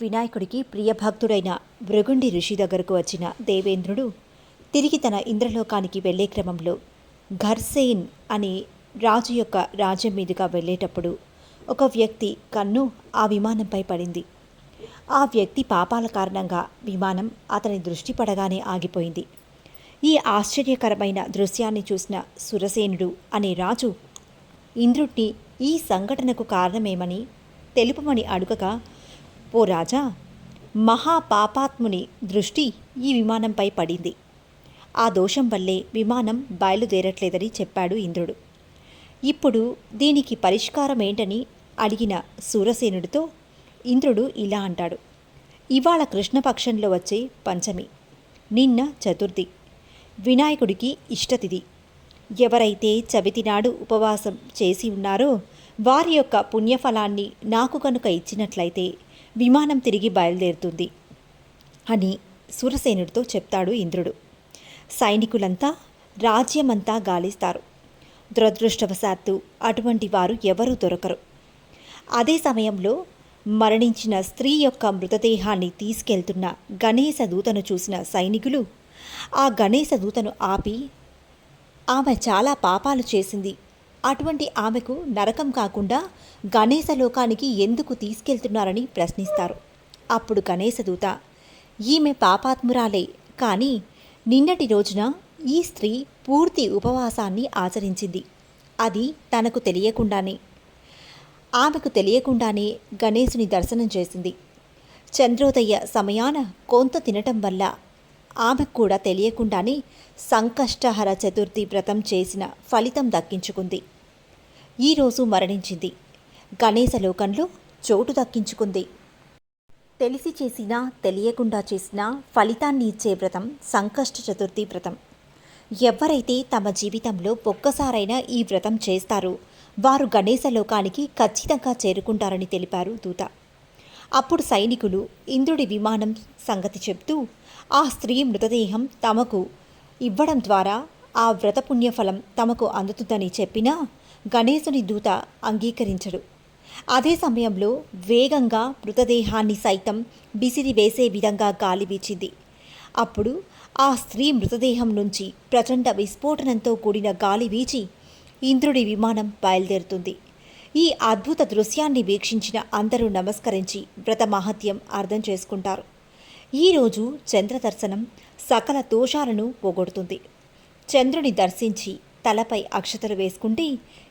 వినాయకుడికి ప్రియభక్తుడైన భృగుండి ఋషి దగ్గరకు వచ్చిన దేవేంద్రుడు తిరిగి తన ఇంద్రలోకానికి వెళ్ళే క్రమంలో ఘర్సేన్ అనే రాజు యొక్క రాజ్యం మీదుగా వెళ్ళేటప్పుడు ఒక వ్యక్తి కన్ను ఆ విమానంపై పడింది. ఆ వ్యక్తి పాపాల కారణంగా విమానం అతని దృష్టి పడగానే ఆగిపోయింది. ఈ ఆశ్చర్యకరమైన దృశ్యాన్ని చూసిన సురసేనుడు అనే రాజు ఇంద్రుడిని ఈ సంఘటనకు కారణమేమని తెలుపమని అడుగగా ఓ రాజా మహాపాపాత్ముని దృష్టి ఈ విమానంపై పడింది. ఆ దోషం వల్లే విమానం బయలుదేరట్లేదని చెప్పాడు ఇంద్రుడు. ఇప్పుడు దీనికి పరిష్కారం ఏంటని అడిగిన సూరసేనుడితో ఇంద్రుడు ఇలా అంటాడు. ఇవాళ కృష్ణపక్షంలో వచ్చే పంచమి నిన్న చతుర్థి. వినాయకుడికి ఇష్టతిథి. ఎవరైతే చవితి నాడు ఉపవాసం చేసి ఉన్నారో వారి యొక్క పుణ్యఫలాన్ని నాకు కనుక ఇచ్చినట్లయితే విమానం తిరిగి బయలుదేరుతుంది. అని సురసేనుడితో చెప్తాడు ఇంద్రుడు. సైనికులంతా రాజ్యమంతా గాలిస్తారు. దురదృష్టవశాత్తు అటువంటి వారు ఎవరూ దొరకరు. అదే సమయంలో మరణించిన స్త్రీ యొక్క మృతదేహాన్ని తీసుకెళ్తున్న గణేశ దూతను చూసిన సైనికులు ఆ గణేశ దూతను ఆపి ఆమె చాలా పాపాలు చేసింది. అటువంటి ఆమెకు నరకం కాకుండా గణేశ లోకానికి ఎందుకు తీసుకెళ్తున్నారని ప్రశ్నిస్తారు. అప్పుడు గణేశదూత ఈమె పాపాత్మురాలే కానీ నిన్నటి రోజున ఈ స్త్రీ పూర్తి ఉపవాసాన్ని ఆచరించింది. అది తనకు తెలియకుండానే. ఆమెకు తెలియకుండానే గణేశుని దర్శనం చేసింది. చంద్రోదయ సమయాన కొంత తినటం వల్ల ఆమెకు కూడా తెలియకుండానే సంకష్టహర చతుర్థి వ్రతం చేసిన ఫలితం దక్కించుకుంది. ఈరోజు మరణించింది. గణేశ లోకంలో చోటు దక్కించుకుంది. తెలిసి చేసినా తెలియకుండా చేసినా ఫలితాన్ని ఇచ్చే వ్రతం సంకష్ట చతుర్థి వ్రతం. ఎవరైతే తమ జీవితంలో ఒక్కసారైనా ఈ వ్రతం చేస్తారో వారు గణేశ లోకానికి ఖచ్చితంగా చేరుకుంటారని తెలిపారు దూత. అప్పుడు సైనికులు ఇంద్రుడి విమానం సంగతి చెప్తూ ఆ స్త్రీ మృతదేహం తమకు ఇవ్వడం ద్వారా ఆ వ్రత పుణ్యఫలం తమకు అందుతుందని చెప్పినా గణేశుని దూత అంగీకరించడు. అదే సమయంలో వేగంగా మృతదేహాన్ని సైతం బిసిరి వేసే విధంగా గాలి వీచింది. అప్పుడు ఆ స్త్రీ మృతదేహం నుంచి ప్రచండ విస్ఫోటనంతో కూడిన గాలి వీచి ఇంద్రుడి విమానం బయలుదేరుతుంది. ఈ అద్భుత దృశ్యాన్ని వీక్షించిన అందరూ నమస్కరించి వ్రత మహత్యం అర్థం చేసుకుంటారు. ఈరోజు చంద్రదర్శనం సకల దోషాలను పోగొడుతుంది. చంద్రుని దర్శించి తలపై అక్షతలు వేసుకుంటే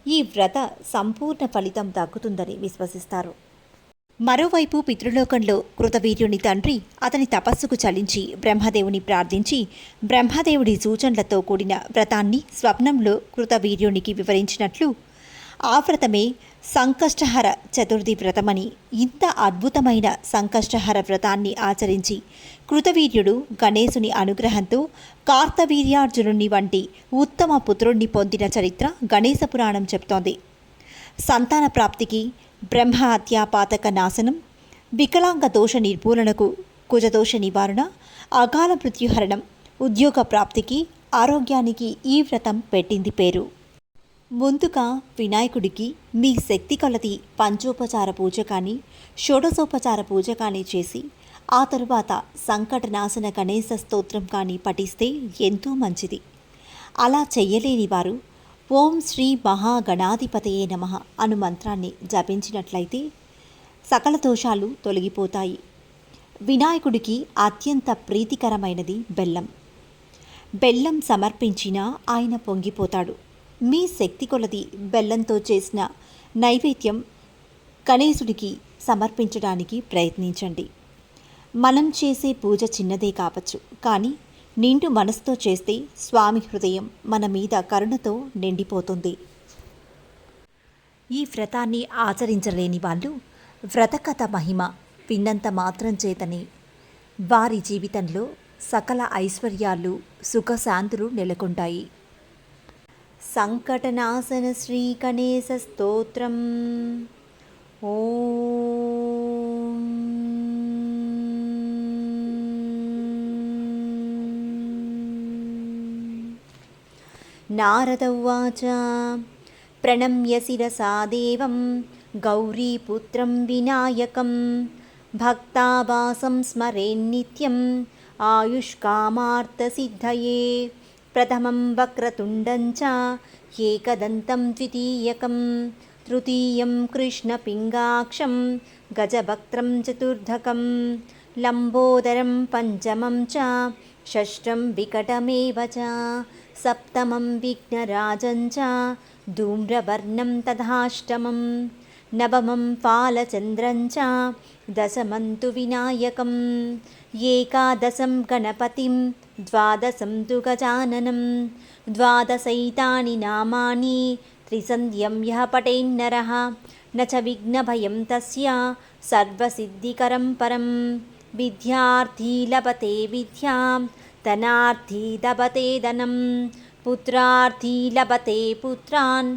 ఈ వ్రత సంపూర్ణ ఫలితం దక్కుతుందని విశ్వసిస్తారు. మరోవైపు పితృలోకంలో కృతవీర్యుని తండ్రి అతని తపస్సుకు చలించి బ్రహ్మదేవుని ప్రార్థించి బ్రహ్మదేవుడి సూచనలతో కూడిన వ్రతాన్ని స్వప్నంలో కృతవీర్యునికి వివరించినట్లు ఆ వ్రతమే సంకష్టహర చతుర్థి వ్రతమని ఇంత అద్భుతమైన సంకష్టహర వ్రతాన్ని ఆచరించి కృతవీర్యుడు గణేశుని అనుగ్రహంతో కార్తవీర్యార్జునుని వంటి ఉత్తమ పుత్రుణ్ణి పొందిన చరిత్ర గణేశ పురాణం చెప్తోంది. సంతాన ప్రాప్తికి బ్రహ్మ హత్యాపాతక నాశనం వికలాంగ దోష నిర్మూలనకు కుజదోష నివారణ అకాల మృత్యుహరణం ఉద్యోగ ప్రాప్తికి ఆరోగ్యానికి ఈ వ్రతం పెట్టింది పేరు. ముందుగా వినాయకుడికి మీ శక్తి కొలది పంచోపచార పూజ కానీ షోడశోపచార పూజ కానీ చేసి ఆ తరువాత సంకటనాశన గణేశ స్తోత్రం కానీ పఠిస్తే ఎంతో మంచిది. అలా చెయ్యలేని వారు ఓం శ్రీ మహాగణాధిపతయే నమ అను మంత్రాన్ని జపించినట్లయితే సకల దోషాలు తొలగిపోతాయి. వినాయకుడికి అత్యంత ప్రీతికరమైనది బెల్లం. బెల్లం సమర్పించినా ఆయన పొంగిపోతాడు. మీ శక్తి కొలది బెల్లంతో చేసిన నైవేద్యం గణేశుడికి సమర్పించడానికి ప్రయత్నించండి. మనం చేసే పూజ చిన్నదే కావచ్చు కానీ నిండు మనసుతో చేస్తే స్వామి హృదయం మన మీద కరుణతో నిండిపోతుంది. ఈ వ్రతాన్ని ఆచరించలేని వాళ్ళు వ్రతకథ మహిమ విన్నంత మాత్రం చేతనే వారి జీవితంలో సకల ఐశ్వర్యాలు సుఖశాంతులు నెలకొంటాయి. सङ्कटनाशनश्रीकणेशस्तोत्रम् ॐ। नारद उवाच प्रणम्य शिरसा देवं गौरीपुत्रं विनायकं भक्तावासं स्मरेन्नित्यम् आयुष्कामार्थसिद्धये ప్రథమం వక్రతుండం చ ఏకదంతం ద్వితీయకం తృతీయం కృష్ణపింగాక్షం గజభక్త్రం చతుర్ధకం లంబోదరం పంచమం చ షష్టం వికటమేవ చ సప్తమం విఘ్నరాజం చ ధూమ్రవర్ణం తథాష్టమం नवमं फालचन्द्रं च दशमं तु विनायकम् एकादशं गणपतिं द्वादशं तु गजाननं द्वादशैतानि नामानि त्रिसन्ध्यं यः पठेन्नरः न च विघ्नभयं तस्य सर्वसिद्धिकरं परं विद्यार्थी लभते विद्यां धनार्थी लभते धनं पुत्रार्थी लभते पुत्रान्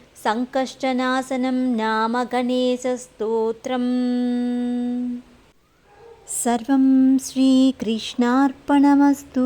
सङ्कष्टनाशनं नाम गणेशस्तोत्रम्। सर्वं श्रीकृष्णार्पणमस्तु